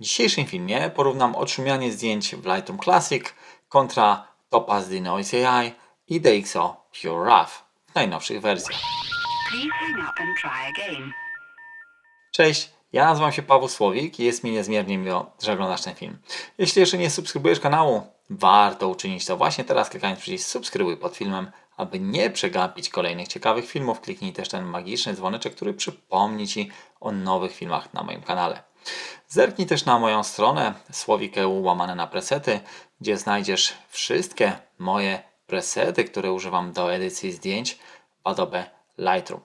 W dzisiejszym filmie porównam odszumianie zdjęć w Lightroom Classic kontra Topaz Denoise AI i DxO Pure RAW w najnowszych wersjach. Cześć, ja nazywam się Paweł Słowik i jest mi niezmiernie miło, że oglądasz ten film. Jeśli jeszcze nie subskrybujesz kanału, warto uczynić to właśnie teraz klikając przycisk subskrybuj pod filmem, aby nie przegapić kolejnych ciekawych filmów. Kliknij też ten magiczny dzwoneczek, który przypomni Ci o nowych filmach na moim kanale. Zerknij też na moją stronę słowik.eu łamane na presety, gdzie znajdziesz wszystkie moje presety, które używam do edycji zdjęć w Adobe Lightroom.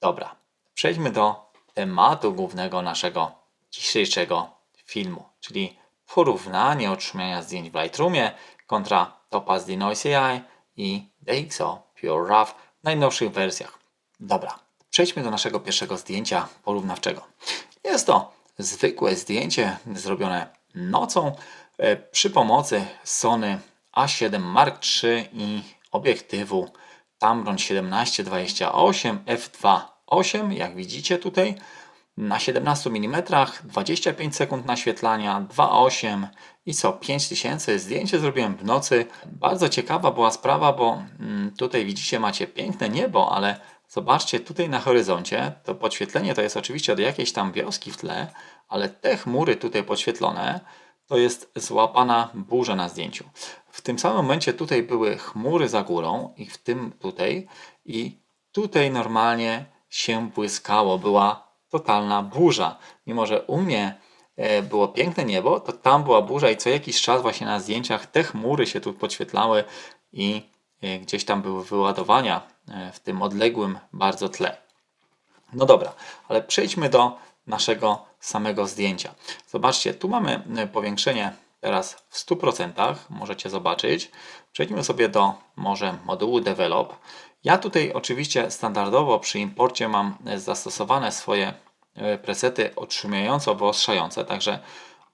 Dobra, przejdźmy do tematu głównego naszego dzisiejszego filmu, czyli porównanie odszumiania zdjęć w Lightroomie kontra Topaz Denoise AI i DxO Pure RAW w najnowszych wersjach. Dobra, przejdźmy do naszego pierwszego zdjęcia porównawczego. Jest to zwykłe zdjęcie zrobione nocą e, przy pomocy Sony A7 Mark III i obiektywu Tamron 1728 f2.8, jak widzicie tutaj, na 17 mm, 25 sekund naświetlania, 2.8 i co 5000. Zdjęcie zrobiłem w nocy. Bardzo ciekawa była sprawa, bo mm, tutaj widzicie, macie piękne niebo, ale zobaczcie tutaj na horyzoncie, to podświetlenie to jest oczywiście od jakiejś tam wioski w tle, ale te chmury tutaj podświetlone, to jest złapana burza na zdjęciu. W tym samym momencie tutaj były chmury za górą i w tym tutaj i tutaj normalnie się błyskało, była totalna burza. Mimo, że u mnie e, było piękne niebo, to tam była burza i co jakiś czas właśnie na zdjęciach te chmury się tu podświetlały i e, gdzieś tam były wyładowania w tym odległym bardzo tle. No dobra, ale przejdźmy do naszego samego zdjęcia. Zobaczcie, tu mamy e, powiększenie teraz w 100%, możecie zobaczyć. Przejdźmy sobie do może modułu Develop. Ja tutaj oczywiście standardowo przy imporcie mam e, zastosowane swoje e, presety otrzymująco wyostrzające, także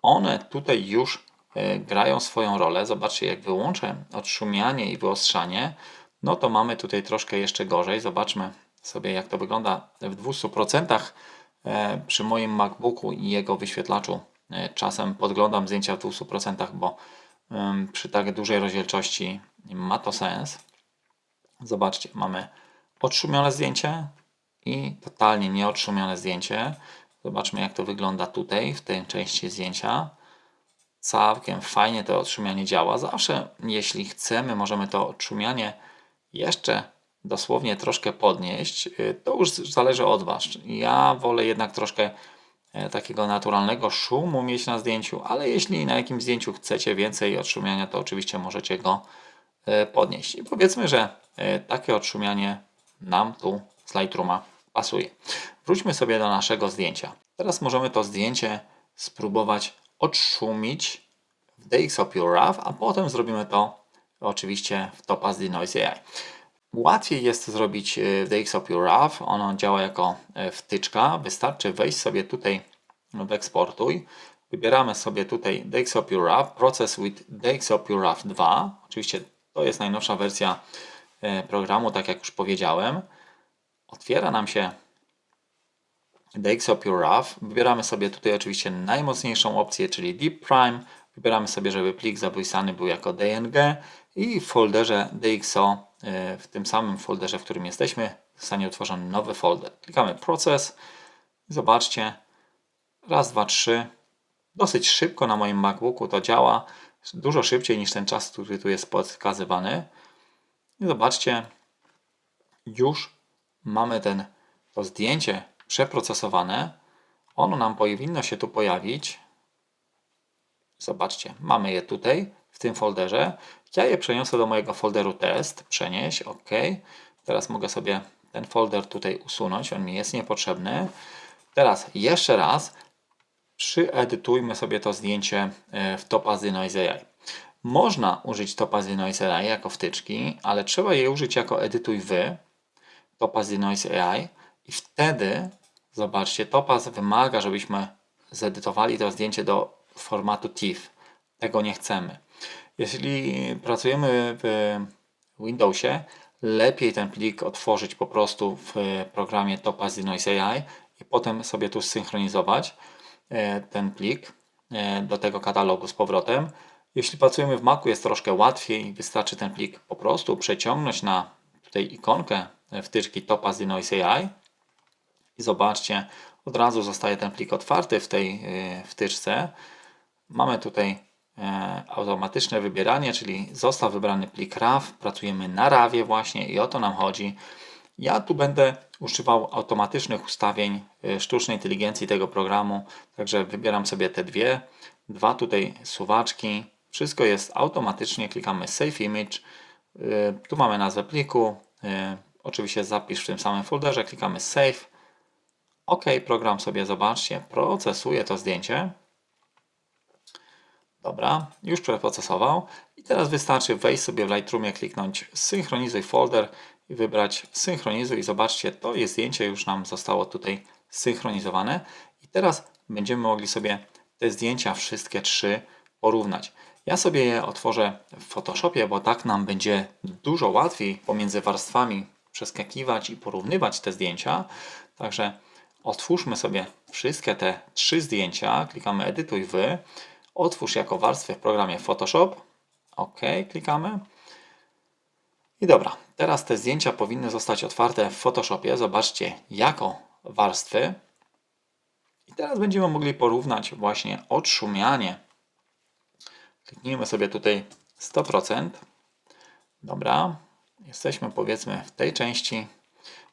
one tutaj już grają swoją rolę. Zobaczcie, jak wyłączę odszumianie i wyostrzanie, no to mamy tutaj troszkę jeszcze gorzej. Zobaczmy sobie, jak to wygląda w 200%. E, przy moim MacBooku i jego wyświetlaczu e, czasem podglądam zdjęcia w 200%, bo przy tak dużej rozdzielczości ma to sens. Zobaczcie, mamy odszumione zdjęcie i totalnie nieodszumione zdjęcie. Zobaczmy, jak to wygląda tutaj, w tej części zdjęcia. Całkiem fajnie to odszumianie działa. Zawsze, jeśli chcemy, możemy to odszumianie jeszcze dosłownie troszkę podnieść, y, to już zależy od Was. Ja wolę jednak troszkę e, takiego naturalnego szumu mieć na zdjęciu, ale jeśli na jakimś zdjęciu chcecie więcej odszumiania, to oczywiście możecie go e, podnieść. I powiedzmy, że e, takie odszumianie nam tu z Lightrooma pasuje. Wróćmy sobie do naszego zdjęcia. Teraz możemy to zdjęcie spróbować odszumić w DxO Pure RAW, a potem zrobimy to oczywiście w Topaz Denoise AI. Łatwiej jest zrobić e, w DxO Pure RAW. Ono działa jako e, wtyczka. Wystarczy wejść sobie tutaj w eksportuj. Wybieramy sobie tutaj DxO Pure RAW, Process with DxO Pure RAW 2. Oczywiście to jest najnowsza wersja e, programu, tak jak już powiedziałem. Otwiera nam się DxO Pure RAW. Wybieramy sobie tutaj oczywiście najmocniejszą opcję, czyli Deep Prime. Wybieramy sobie, żeby plik zabójsany był jako DNG i w folderze DxO E, w tym samym folderze, w którym jesteśmy, zostanie utworzony nowy folder. Klikamy proces zobaczcie, raz, dwa, trzy. Dosyć szybko na moim MacBooku to działa, dużo szybciej niż ten czas, który tu jest pokazywany. I zobaczcie, już mamy ten, to zdjęcie przeprocesowane. Ono nam powinno się tu pojawić. Zobaczcie, mamy je tutaj w tym folderze. Ja je przeniosę do mojego folderu test, przenieść, OK. Teraz mogę sobie ten folder tutaj usunąć, on mi jest niepotrzebny. Teraz jeszcze raz przyedytujmy sobie to zdjęcie e, w Topaz Denoise AI. Można użyć Topaz Denoise AI jako wtyczki, ale trzeba je użyć jako edytuj wy Topaz Denoise AI i wtedy, zobaczcie, Topaz wymaga, żebyśmy zedytowali to zdjęcie do formatu TIFF. Tego nie chcemy. Jeśli pracujemy w Windowsie, lepiej ten plik otworzyć po prostu w programie Topaz Denoise AI i potem sobie tu synchronizować. e, ten plik e, do tego katalogu z powrotem. Jeśli pracujemy w Macu jest troszkę łatwiej, wystarczy ten plik po prostu przeciągnąć na tutaj ikonkę wtyczki Topaz Denoise AI i zobaczcie, od razu zostaje ten plik otwarty w tej e, wtyczce. Mamy tutaj e, automatyczne wybieranie, czyli został wybrany plik RAW, pracujemy na RAWie właśnie i o to nam chodzi. Ja tu będę używał automatycznych ustawień e, sztucznej inteligencji tego programu, także wybieram sobie te dwie, dwa tutaj suwaczki, wszystko jest automatycznie, klikamy Save Image, E, tu mamy nazwę pliku, oczywiście zapisz w tym samym folderze, klikamy Save, OK, program sobie, zobaczcie, procesuje to zdjęcie. Dobra, już przeprocesował. I teraz wystarczy wejść sobie w Lightroomie, kliknąć synchronizuj folder i wybrać synchronizuj i zobaczcie, to jest zdjęcie już nam zostało tutaj synchronizowane. I teraz będziemy mogli sobie te zdjęcia wszystkie trzy porównać. Ja sobie je otworzę w Photoshopie, bo tak nam będzie dużo łatwiej pomiędzy warstwami przeskakiwać i porównywać te zdjęcia. Także otwórzmy sobie wszystkie te trzy zdjęcia. Klikamy edytuj w. Otwórz jako warstwę w programie Photoshop. OK, klikamy. I dobra, teraz te zdjęcia powinny zostać otwarte w Photoshopie. Zobaczcie, jako warstwy. I teraz będziemy mogli porównać właśnie odszumianie. Kliknijmy sobie tutaj 100%. Dobra, jesteśmy powiedzmy w tej części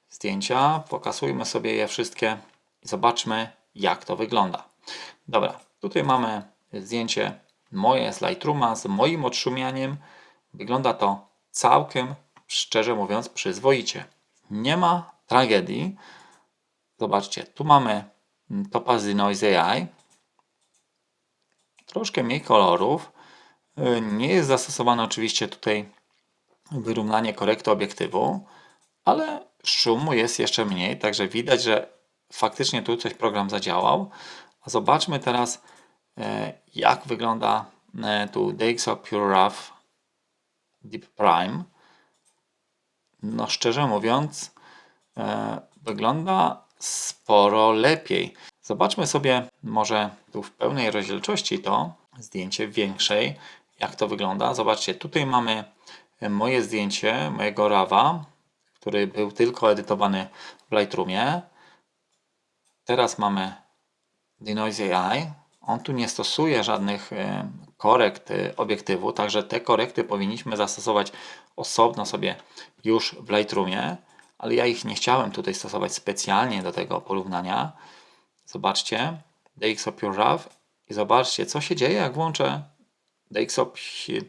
zdjęcia. Pokasujmy sobie je wszystkie i zobaczmy, jak to wygląda. Dobra, tutaj mamy zdjęcie moje z Lightrooma z moim odszumianiem. Wygląda to całkiem, szczerze mówiąc, przyzwoicie. Nie ma tragedii. Zobaczcie, tu mamy Topaz Denoise AI. Troszkę mniej kolorów. Nie jest zastosowane oczywiście tutaj wyrównanie korekty obiektywu, ale szumu jest jeszcze mniej, także widać, że faktycznie tu coś program zadziałał. A zobaczmy teraz, jak wygląda e, tu DxO Pure RAW Deep Prime. No szczerze mówiąc, e, wygląda sporo lepiej. Zobaczmy sobie może tu w pełnej rozdzielczości to zdjęcie większej, jak to wygląda. Zobaczcie, tutaj mamy moje zdjęcie, mojego rawa, który był tylko edytowany w Lightroomie. Teraz mamy Denoise AI. On tu nie stosuje żadnych e, korekt e, obiektywu, także te korekty powinniśmy zastosować osobno sobie już w Lightroomie, ale ja ich nie chciałem tutaj stosować specjalnie do tego porównania. Zobaczcie, DxO Pure RAW i zobaczcie, co się dzieje, jak włączę DxO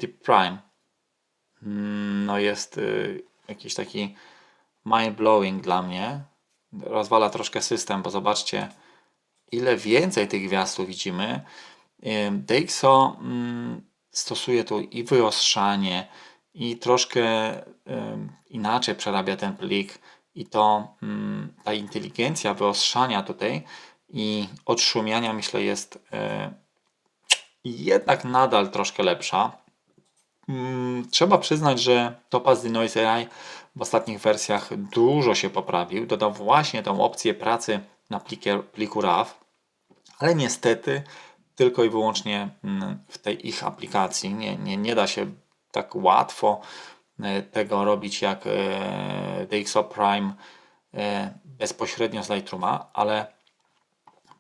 Deep Prime. Mm, No jest y, jakiś taki mind-blowing dla mnie. Rozwala troszkę system, bo zobaczcie, ile więcej tych gwiazd tu widzimy. DxO mm, stosuje tu i wyostrzanie, i troszkę inaczej przerabia ten plik. I to mm, ta inteligencja wyostrzania tutaj i odszumiania myślę jest y, jednak nadal troszkę lepsza. Mm, Trzeba przyznać, że Topaz Denoise AI w ostatnich wersjach dużo się poprawił. Dodał właśnie tą opcję pracy na plikie, pliku RAW, ale niestety tylko i wyłącznie mm, w tej ich aplikacji. Nie, nie, nie da się tak łatwo e, tego robić jak e, DxO Prime e, bezpośrednio z Lightrooma, ale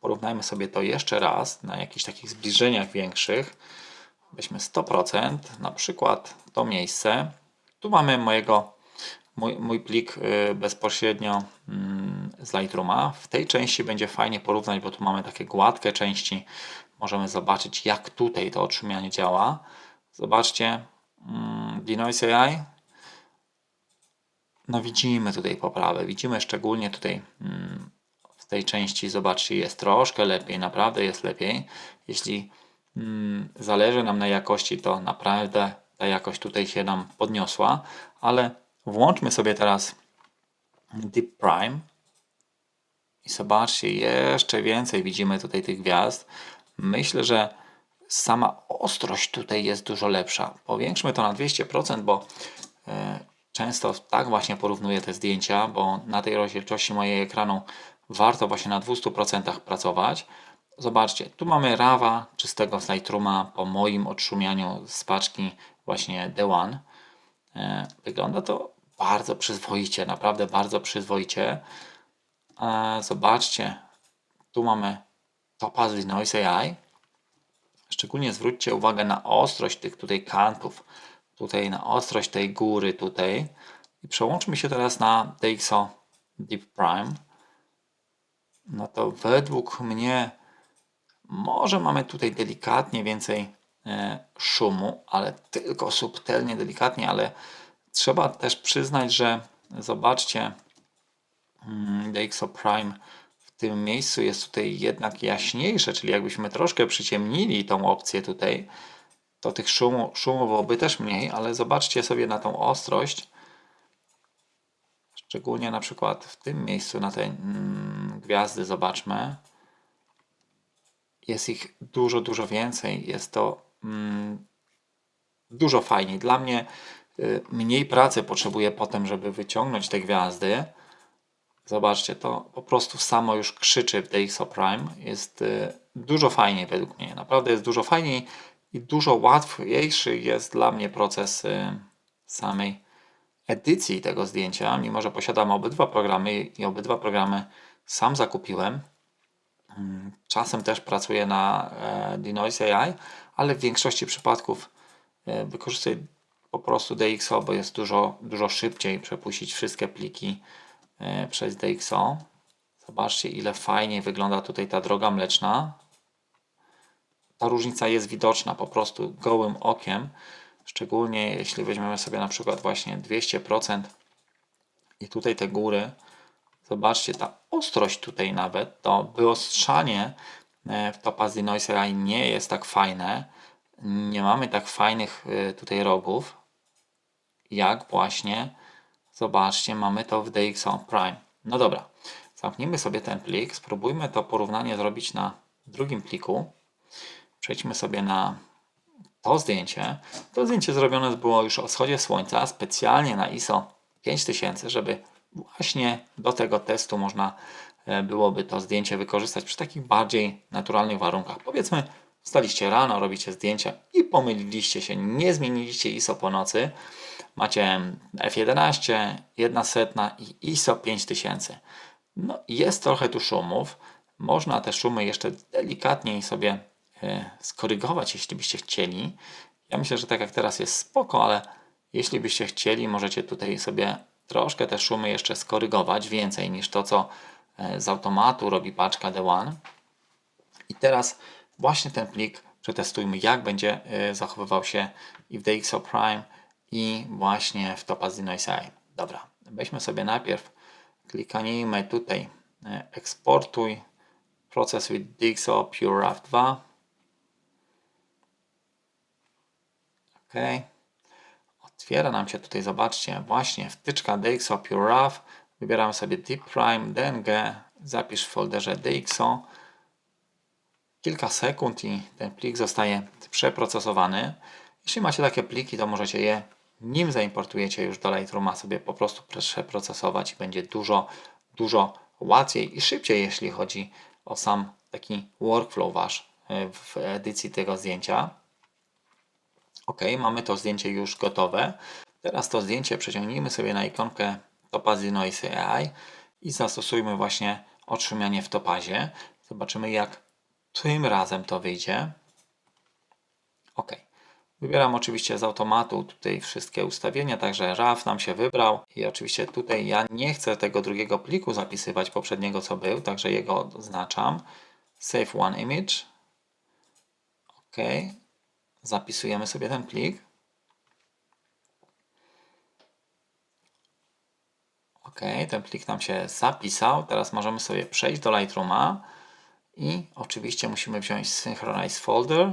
porównajmy sobie to jeszcze raz na jakichś takich zbliżeniach większych. Weźmy 100%, na przykład to miejsce. Tu mamy mojego, mój, mój plik y, bezpośrednio mm, z Lightrooma. W tej części będzie fajnie porównać, bo tu mamy takie gładkie części. Możemy zobaczyć, jak tutaj to odszumianie działa. Zobaczcie, mm, Denoise AI. No widzimy tutaj poprawę. Widzimy szczególnie tutaj mm, w tej części, zobaczcie, jest troszkę lepiej, naprawdę jest lepiej. Jeśli zależy nam na jakości, to naprawdę ta jakość tutaj się nam podniosła, ale włączmy sobie teraz Deep Prime i zobaczcie, jeszcze więcej widzimy tutaj tych gwiazd. Myślę, że sama ostrość tutaj jest dużo lepsza. Powiększmy to na 200%, bo e, często tak właśnie porównuję te zdjęcia, bo na tej rozdzielczości mojej ekranu warto właśnie na 200% pracować. zobaczcie, tu mamy rawa czystego z Lightrooma po moim odszumianiu z paczki właśnie The One. E, Wygląda to bardzo przyzwoicie, naprawdę bardzo przyzwoicie. E, Zobaczcie, tu mamy Topaz Noise AI. Szczególnie zwróćcie uwagę na ostrość tych tutaj kantów, tutaj na ostrość tej góry tutaj. I przełączmy się teraz na DxO Deep Prime. No to według mnie może mamy tutaj delikatnie więcej szumu, ale tylko subtelnie, delikatnie, ale trzeba też przyznać, że zobaczcie, mm, DxO Prime w tym miejscu jest tutaj jednak jaśniejsze, czyli jakbyśmy troszkę przyciemnili tą opcję tutaj, to tych szumu, szumu byłoby też mniej, ale zobaczcie sobie na tą ostrość. Szczególnie na przykład w tym miejscu na te mm, gwiazdy zobaczmy. Jest ich dużo, dużo więcej. Jest to mm, dużo fajniej. Dla mnie y, mniej pracy potrzebuję potem, żeby wyciągnąć te gwiazdy. Zobaczcie, to po prostu samo już krzyczy w DxO Prime. Jest y, dużo fajniej według mnie. Naprawdę jest dużo fajniej i dużo łatwiejszy jest dla mnie proces y, samej edycji tego zdjęcia, mimo że posiadam obydwa programy i obydwa programy sam zakupiłem. Mm, Czasem też pracuję na e, Denoise AI, ale w większości przypadków e, wykorzystuję po prostu DxO, bo jest dużo, dużo szybciej przepuścić wszystkie pliki e, przez DxO. Zobaczcie, ile fajnie wygląda tutaj ta droga mleczna. Ta różnica jest widoczna po prostu gołym okiem. Szczególnie jeśli weźmiemy sobie na przykład właśnie 200% i tutaj te góry, zobaczcie, ta ostrość tutaj nawet, to wyostrzanie w Topaz Noise AI nie jest tak fajne. Nie mamy tak fajnych e, tutaj rogów, jak właśnie, zobaczcie, mamy to w DxO Prime. No dobra, zamknijmy sobie ten plik, spróbujmy to porównanie zrobić na drugim pliku. Przejdźmy sobie na to zdjęcie. To zdjęcie zrobione było już o wschodzie słońca, specjalnie na ISO 5000, żeby właśnie do tego testu można e, byłoby to zdjęcie wykorzystać przy takich bardziej naturalnych warunkach. Powiedzmy, wstaliście rano, robicie zdjęcia i pomyliliście się, nie zmieniliście ISO po nocy. Macie F11, 1 setna i ISO 5000. No, jest trochę tu szumów. Można te szumy jeszcze delikatniej sobie e, skorygować, jeśli byście chcieli. Ja myślę, że tak jak teraz jest spoko, ale jeśli byście chcieli, możecie tutaj sobie troszkę te szumy jeszcze skorygować, więcej niż to, co e, z automatu robi paczka The One. I teraz właśnie ten plik przetestujmy, jak będzie e, zachowywał się i w DxO Prime, i właśnie w Topaz AI. Dobra, weźmy sobie najpierw, kliknijmy tutaj e, eksportuj proces with DxO Pure RAW 2. OK. Otwiera nam się tutaj, zobaczcie, właśnie wtyczka DxO Pure RAW. Wybieramy sobie Deep Prime, DNG, zapisz w folderze DxO. Kilka sekund i ten plik zostaje przeprocesowany. Jeśli macie takie pliki, to możecie je, nim zaimportujecie już do Lightrooma, sobie po prostu przeprocesować i będzie dużo, dużo łatwiej i szybciej, jeśli chodzi o sam taki workflow wasz e, w edycji tego zdjęcia. Ok, mamy to zdjęcie już gotowe. Teraz to zdjęcie przeciągnijmy sobie na ikonkę Topazy Noise AI i zastosujmy właśnie odszumianie w topazie. Zobaczymy jak tym razem to wyjdzie. OK. Wybieram oczywiście z automatu tutaj wszystkie ustawienia, także RAW nam się wybrał i oczywiście tutaj ja nie chcę tego drugiego pliku zapisywać poprzedniego co był, także jego oznaczam. Save one image. OK. Zapisujemy sobie ten plik. OK, ten plik nam się zapisał. Teraz możemy sobie przejść do Lightrooma i oczywiście musimy wziąć Synchronize Folder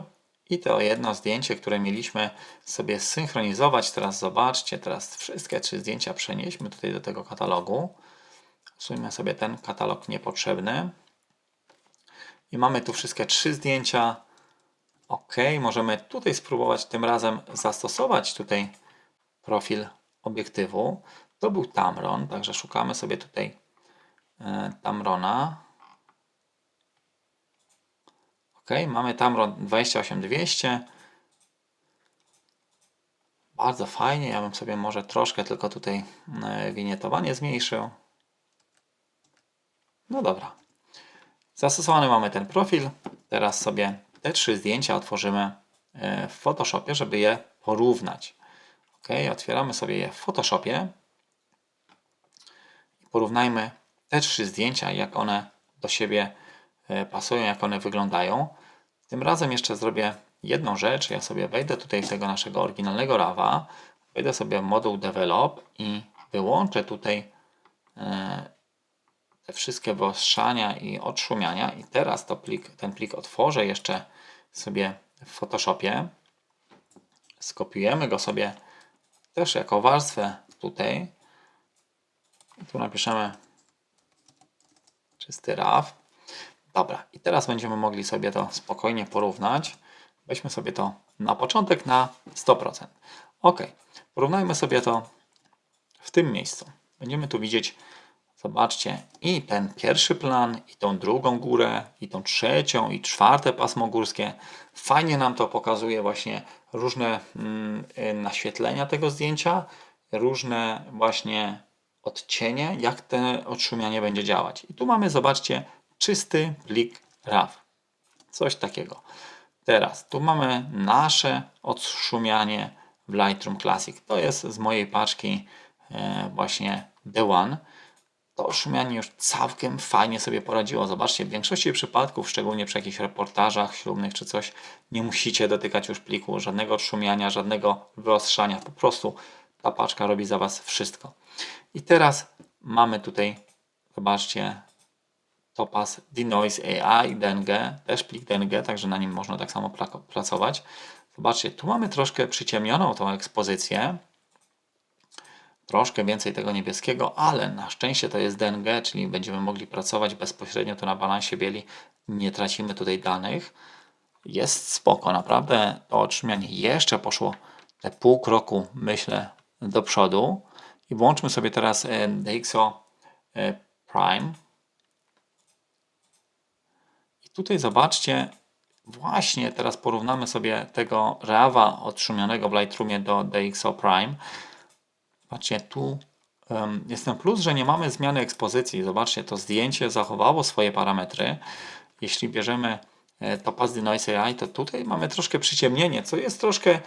i to jedno zdjęcie, które mieliśmy sobie synchronizować. Teraz zobaczcie, teraz wszystkie trzy zdjęcia przenieśmy tutaj do tego katalogu. Usuńmy sobie ten katalog niepotrzebny. I mamy tu wszystkie trzy zdjęcia. OK, możemy tutaj spróbować tym razem zastosować tutaj profil obiektywu. To był Tamron, także szukamy sobie tutaj e, Tamrona. Ok, mamy Tamron 28200. Bardzo fajnie. Ja bym sobie może troszkę tylko tutaj e, winietowanie zmniejszył. No dobra. Zastosowany mamy ten profil. Teraz sobie te trzy zdjęcia otworzymy e, w Photoshopie, żeby je porównać. Ok, otwieramy sobie je w Photoshopie. Porównajmy te trzy zdjęcia, jak one do siebie e, pasują, jak one wyglądają. Tym razem jeszcze zrobię jedną rzecz. Ja sobie wejdę tutaj w tego naszego oryginalnego RAWa, wejdę sobie w moduł Develop i wyłączę tutaj e, te wszystkie wyostrzania i odszumiania. I teraz to plik, ten plik otworzę jeszcze sobie w Photoshopie. Skopiujemy go sobie też jako warstwę tutaj. Tu napiszemy czysty RAW. Dobra, i teraz będziemy mogli sobie to spokojnie porównać. Weźmy sobie to na początek na 100%. Ok, porównajmy sobie to w tym miejscu. Będziemy tu widzieć, zobaczcie, i ten pierwszy plan, i tą drugą górę, i tą trzecią, i czwarte pasmo górskie. Fajnie nam to pokazuje właśnie różne mm, y, naświetlenia tego zdjęcia, różne właśnie odcienie, jak te odszumianie będzie działać. I tu mamy, zobaczcie, czysty plik RAW. Coś takiego. Teraz tu mamy nasze odszumianie w Lightroom Classic. To jest z mojej paczki e, właśnie The One. To odszumianie już całkiem fajnie sobie poradziło. Zobaczcie, w większości przypadków, szczególnie przy jakichś reportażach ślubnych czy coś, nie musicie dotykać już pliku, żadnego odszumiania, żadnego wyostrzania. Po prostu ta paczka robi za Was wszystko. I teraz mamy tutaj, zobaczcie, Topaz Denoise AI DNG, też plik DNG, także na nim można tak samo pracować. Zobaczcie, tu mamy troszkę przyciemnioną tą ekspozycję. Troszkę więcej tego niebieskiego, ale na szczęście to jest DNG, czyli będziemy mogli pracować bezpośrednio tu na balansie bieli. Nie tracimy tutaj danych. Jest spoko, naprawdę to otrzymianie jeszcze poszło te pół kroku, myślę, do przodu. I włączmy sobie teraz e, DxO e, Prime. I tutaj zobaczcie, właśnie teraz porównamy sobie tego RAWa otrzymionego w Lightroomie do DxO Prime. Patrzcie, tu jest ten plus, że nie mamy zmiany ekspozycji. Zobaczcie, to zdjęcie zachowało swoje parametry. Jeśli bierzemy e, Topaz Denoise AI, to tutaj mamy troszkę przyciemnienie, co jest troszkę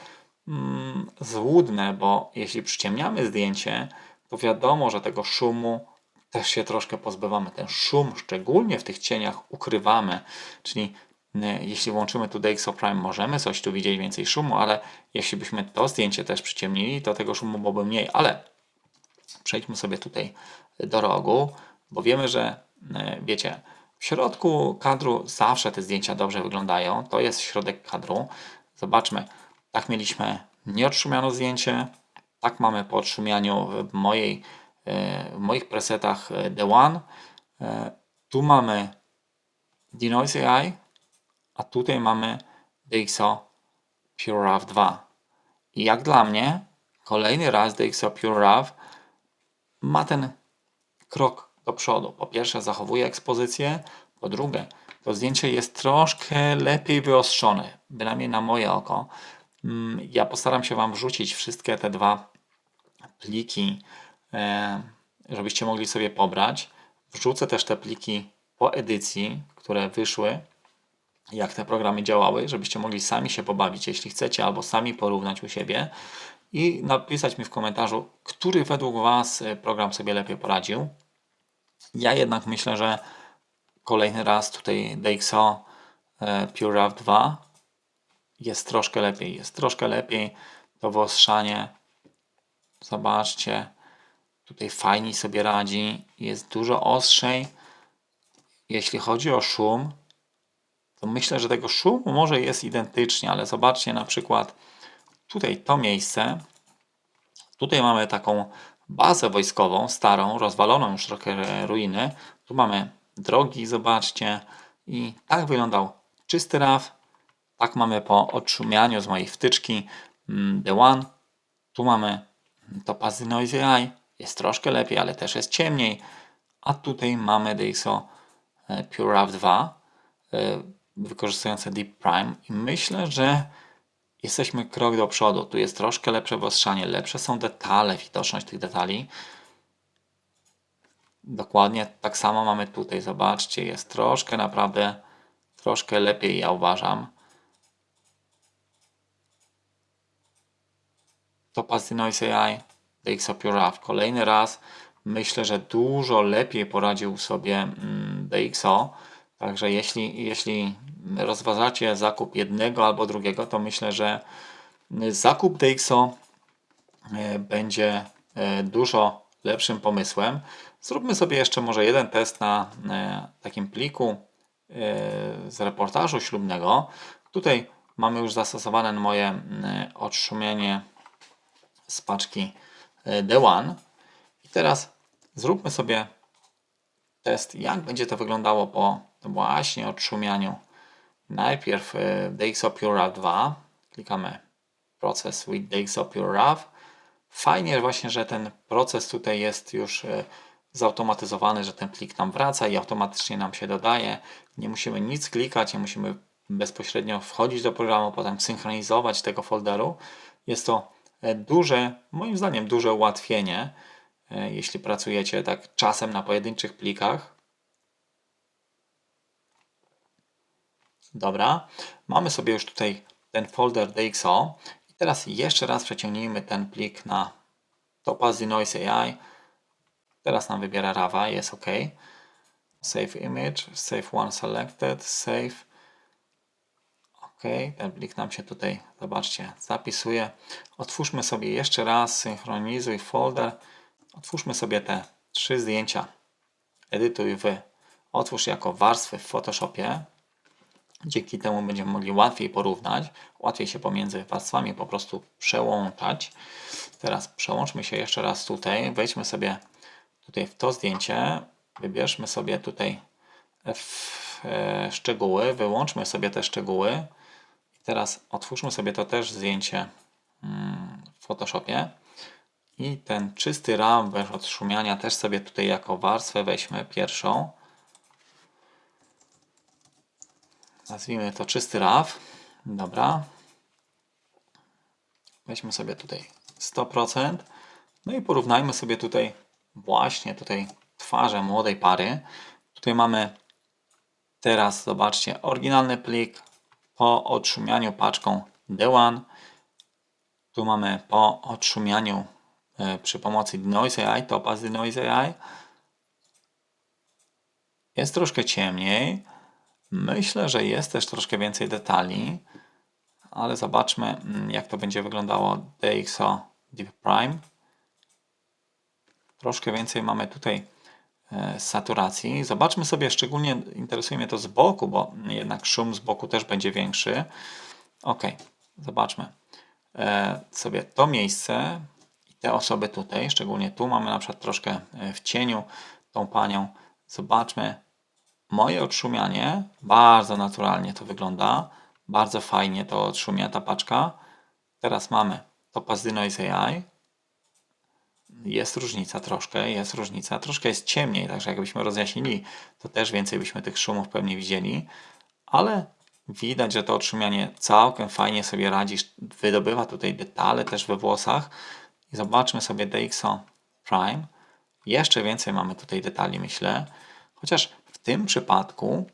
mm, złudne, bo jeśli przyciemniamy zdjęcie, to wiadomo, że tego szumu też się troszkę pozbywamy. Ten szum, szczególnie w tych cieniach, ukrywamy. Czyli jeśli włączymy tu DxO Prime, możemy coś tu widzieć więcej szumu, ale jeśli byśmy to zdjęcie też przyciemnili, to tego szumu byłoby mniej. Ale przejdźmy sobie tutaj do rogu, bo wiemy, że wiecie, w środku kadru zawsze te zdjęcia dobrze wyglądają. To jest środek kadru. Zobaczmy, tak mieliśmy nieodszumiane zdjęcie, tak mamy po odszumianiu w, mojej, e, w moich presetach e, The One. E, Tu mamy Denoise AI, a tutaj mamy DxO Pure RAW 2. I jak dla mnie, kolejny raz DxO Pure RAW ma ten krok do przodu. Po pierwsze, zachowuje ekspozycję, po drugie, to zdjęcie jest troszkę lepiej wyostrzone, bynajmniej na moje oko. Mm, Ja postaram się Wam wrzucić wszystkie te dwa pliki, e, żebyście mogli sobie pobrać. Wrzucę też te pliki po edycji, które wyszły, jak te programy działały, żebyście mogli sami się pobawić, jeśli chcecie, albo sami porównać u siebie i napisać mi w komentarzu, który według Was e, program sobie lepiej poradził. Ja jednak myślę, że kolejny raz tutaj DxO e, Pure RAW 2 jest troszkę lepiej. Jest troszkę lepiej to wyostrzanie. Zobaczcie, tutaj fajniej sobie radzi. Jest dużo ostrzej. Jeśli chodzi o szum, to myślę, że tego szumu może jest identycznie, ale zobaczcie na przykład tutaj to miejsce. Tutaj mamy taką bazę wojskową, starą, rozwaloną już trochę ruiny. Tu mamy drogi, zobaczcie. I tak wyglądał czysty RAW. Tak mamy po odszumianiu z mojej wtyczki mm, The One. Tu mamy Topaz Noise AI. Jest troszkę lepiej, ale też jest ciemniej. A tutaj mamy DxO e, Pure RAW 2. E, wykorzystujące Deep Prime i myślę, że jesteśmy krok do przodu. Tu jest troszkę lepsze wyostrzanie, lepsze są detale, widoczność tych detali. Dokładnie tak samo mamy tutaj. Zobaczcie, jest troszkę naprawdę, troszkę lepiej, ja uważam. Topaz Denoise AI, DxO Pure RAW. Kolejny raz myślę, że dużo lepiej poradził sobie mm, DxO. Także jeśli, jeśli rozważacie zakup jednego albo drugiego, to myślę, że zakup DxO e, będzie e, dużo lepszym pomysłem. Zróbmy sobie jeszcze może jeden test na takim pliku z reportażu ślubnego. Tutaj mamy już zastosowane moje mm, odszumienie z paczki e, The One. I teraz zróbmy sobie test, jak będzie to wyglądało po właśnie odszumianiu. Najpierw e, DxO Pure RAW 2. Klikamy proces with DxO Pure RAW. Fajnie właśnie, że ten proces tutaj jest już e, zautomatyzowany, że ten plik nam wraca i automatycznie nam się dodaje. Nie musimy nic klikać, nie musimy bezpośrednio wchodzić do programu, potem synchronizować tego folderu. Jest to duże, moim zdaniem duże ułatwienie, e, jeśli pracujecie tak czasem na pojedynczych plikach. Dobra, mamy sobie już tutaj ten folder DxO i teraz jeszcze raz przeciągnijmy ten plik na Topaz Denoise AI. Teraz nam wybiera RAWa, jest OK. Save image, save one selected, save. OK, ten plik nam się tutaj, zobaczcie, zapisuje. Otwórzmy sobie jeszcze raz, synchronizuj folder. Otwórzmy sobie te trzy zdjęcia. Edytuj w, otwórz jako warstwy w Photoshopie. Dzięki temu będziemy mogli łatwiej porównać, łatwiej się pomiędzy warstwami po prostu przełączać. Teraz przełączmy się jeszcze raz tutaj, wejdźmy sobie tutaj w to zdjęcie, wybierzmy sobie tutaj w, e, szczegóły, wyłączmy sobie te szczegóły. Teraz otwórzmy sobie to też zdjęcie mm, w Photoshopie. I ten czysty RAM bez odszumiania też sobie tutaj jako warstwę weźmy pierwszą. Nazwijmy to czysty RAW. Dobra. Weźmy sobie tutaj 100%. No i porównajmy sobie tutaj właśnie tutaj twarze młodej pary. Tutaj mamy teraz, zobaczcie, oryginalny plik po odszumianiu paczką D1. Tu mamy po odszumianiu e, przy pomocy Denoise AI, Topaz Denoise AI. Jest troszkę ciemniej. Myślę, że jest też troszkę więcej detali, ale zobaczmy, mm, jak to będzie wyglądało DxO Deep Prime. Troszkę więcej mamy tutaj saturacji. Zobaczmy sobie, szczególnie interesuje mnie to z boku, bo jednak szum z boku też będzie większy. Ok, zobaczmy e, sobie to miejsce i te osoby tutaj, szczególnie tu mamy na przykład troszkę e, w cieniu tą panią. Zobaczmy moje odszumianie, bardzo naturalnie to wygląda, bardzo fajnie to odszumia ta paczka. Teraz mamy Topaz Denoise AI. Jest różnica troszkę, jest różnica. Troszkę jest ciemniej, także jakbyśmy rozjaśnili, to też więcej byśmy tych szumów pewnie widzieli. Ale widać, że to odszumianie całkiem fajnie sobie radzi. Wydobywa tutaj detale też we włosach. I zobaczmy sobie DxO Prime. Jeszcze więcej mamy tutaj detali, myślę. Chociaż w tym przypadku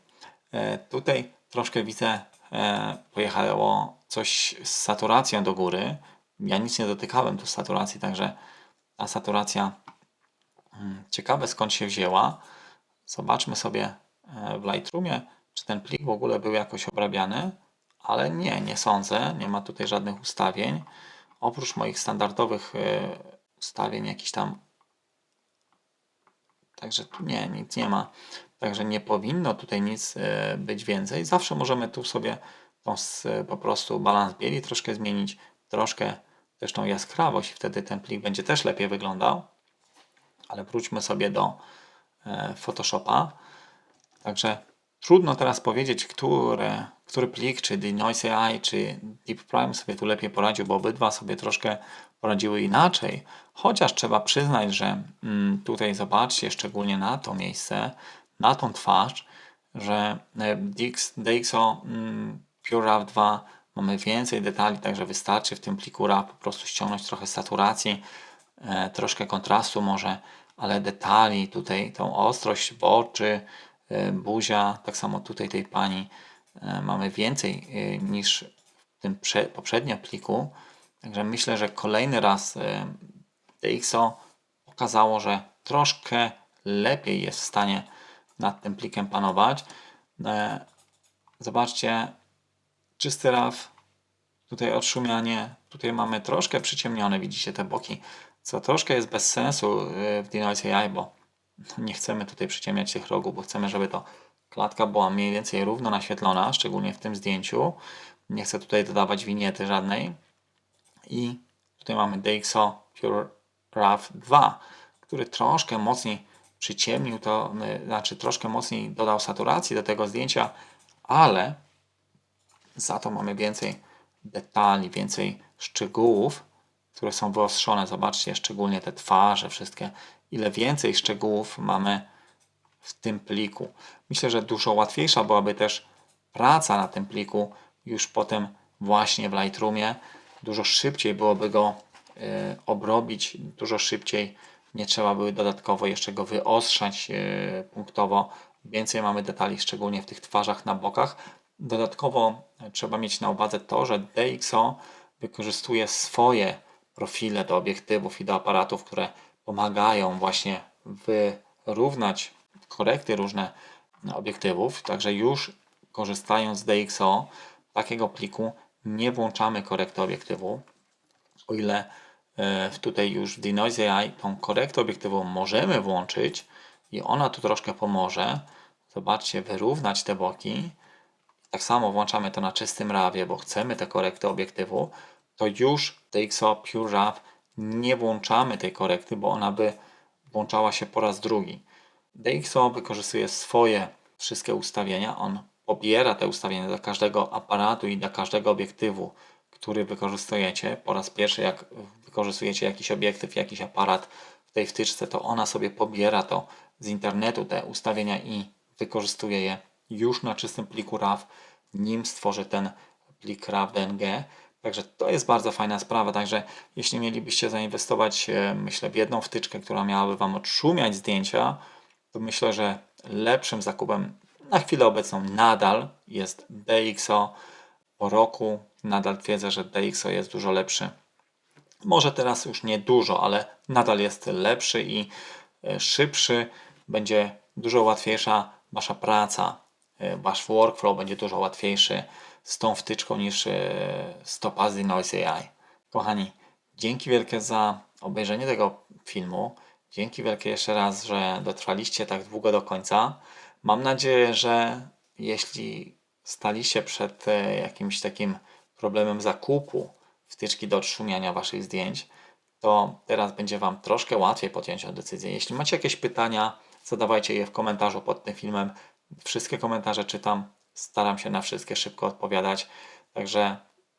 e, tutaj troszkę widzę e, pojechało coś z saturacją do góry. Ja nic nie dotykałem tu saturacji, także ta saturacja mm, ciekawe skąd się wzięła. Zobaczmy sobie e, w Lightroomie, czy ten plik w ogóle był jakoś obrabiany, ale nie, nie sądzę. Nie ma tutaj żadnych ustawień. Oprócz moich standardowych ustawień, jakiś tam Także tu nie, nic nie ma. Także nie powinno tutaj nic e, być więcej. Zawsze możemy tu sobie po prostu balans bieli troszkę zmienić, troszkę też tą jaskrawość, wtedy ten plik będzie też lepiej wyglądał. Ale wróćmy sobie do e, Photoshopa. Także trudno teraz powiedzieć, który plik, czy Denoise AI, czy Deep Prime sobie tu lepiej poradził, bo obydwa sobie troszkę poradziły inaczej. Chociaż trzeba przyznać, że mm, tutaj zobaczcie, szczególnie na to miejsce, na tą twarz, że e, Dix, DxO mm, Pure RAW 2 mamy więcej detali, także wystarczy w tym pliku RAW po prostu ściągnąć trochę saturacji, e, troszkę kontrastu może, ale detali tutaj, tą ostrość oczy, e, buzia, tak samo tutaj tej pani e, mamy więcej niż w tym prze, poprzednim pliku. Także myślę, że kolejny raz DxO pokazało, że troszkę lepiej jest w stanie nad tym plikiem panować. Zobaczcie, czysty RAW, tutaj odszumianie, tutaj mamy troszkę przyciemnione, widzicie te boki, co troszkę jest bez sensu y, w Denoise AI, bo nie chcemy tutaj przyciemniać tych rogów, bo chcemy, żeby to klatka była mniej więcej równo naświetlona, szczególnie w tym zdjęciu. Nie chcę tutaj dodawać winiety żadnej. I tutaj mamy DxO Pure RAW 2, który troszkę mocniej przyciemnił to, y, znaczy troszkę mocniej dodał saturacji do tego zdjęcia, ale za to mamy więcej detali, więcej szczegółów, które są wyostrzone. Zobaczcie, szczególnie te twarze, wszystkie. Ile więcej szczegółów mamy w tym pliku. Myślę, że dużo łatwiejsza byłaby też praca na tym pliku już potem właśnie w Lightroomie. Dużo szybciej byłoby go e, obrobić, dużo szybciej nie trzeba by dodatkowo jeszcze go wyostrzać e, punktowo. Więcej mamy detali, szczególnie w tych twarzach na bokach. Dodatkowo e, trzeba mieć na uwadze to, że DxO wykorzystuje swoje profile do obiektywów i do aparatów, które pomagają właśnie wyrównać korekty różne obiektywów. Także już korzystając z DxO takiego pliku nie włączamy korekty obiektywu. O ile e, tutaj już w Denoise AI tą korektę obiektywu możemy włączyć i ona tu troszkę pomoże. Zobaczcie, wyrównać te boki. Tak samo włączamy to na czystym rawie, bo chcemy te korekty obiektywu. To już w DxO Pure RAW nie włączamy tej korekty, bo ona by włączała się po raz drugi. DxO wykorzystuje swoje wszystkie ustawienia. On pobiera te ustawienia dla każdego aparatu i dla każdego obiektywu, który wykorzystujecie. Po raz pierwszy, jak wykorzystujecie jakiś obiektyw, jakiś aparat w tej wtyczce, to ona sobie pobiera to z internetu, te ustawienia i wykorzystuje je już na czystym pliku RAW, nim stworzy ten plik RAW DNG. Także to jest bardzo fajna sprawa. Także jeśli mielibyście zainwestować, e, myślę, w jedną wtyczkę, która miałaby Wam odszumiać zdjęcia, to myślę, że lepszym zakupem na chwilę obecną nadal jest DxO. Po roku nadal twierdzę, że DxO jest dużo lepszy. Może teraz już nie dużo, ale nadal jest lepszy i e, szybszy. Będzie dużo łatwiejsza Wasza praca, Wasz workflow będzie dużo łatwiejszy z tą wtyczką niż e, z Topaz Noise AI. Kochani, dzięki wielkie za obejrzenie tego filmu. Dzięki wielkie jeszcze raz, że dotrwaliście tak długo do końca. Mam nadzieję, że jeśli staliście przed e, jakimś takim problemem zakupu wtyczki do odszumiania Waszych zdjęć, to teraz będzie Wam troszkę łatwiej podjąć decyzję. Jeśli macie jakieś pytania, zadawajcie je w komentarzu pod tym filmem. Wszystkie komentarze czytam, staram się na wszystkie szybko odpowiadać. Także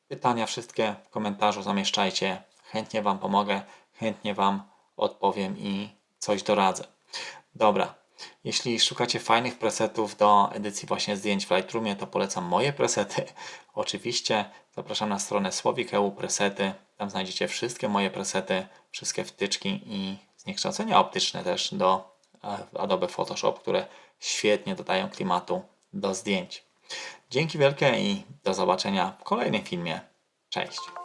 pytania wszystkie w komentarzu zamieszczajcie. Chętnie Wam pomogę, chętnie Wam odpowiem i coś doradzę. Dobra, jeśli szukacie fajnych presetów do edycji właśnie zdjęć w Lightroomie, to polecam moje presety. Oczywiście zapraszam na stronę Słowik.eu presety. Tam znajdziecie wszystkie moje presety, wszystkie wtyczki i zniekształcenia optyczne też do Adobe Photoshop, które świetnie dodają klimatu do zdjęć. Dzięki wielkie i do zobaczenia w kolejnym filmie. Cześć!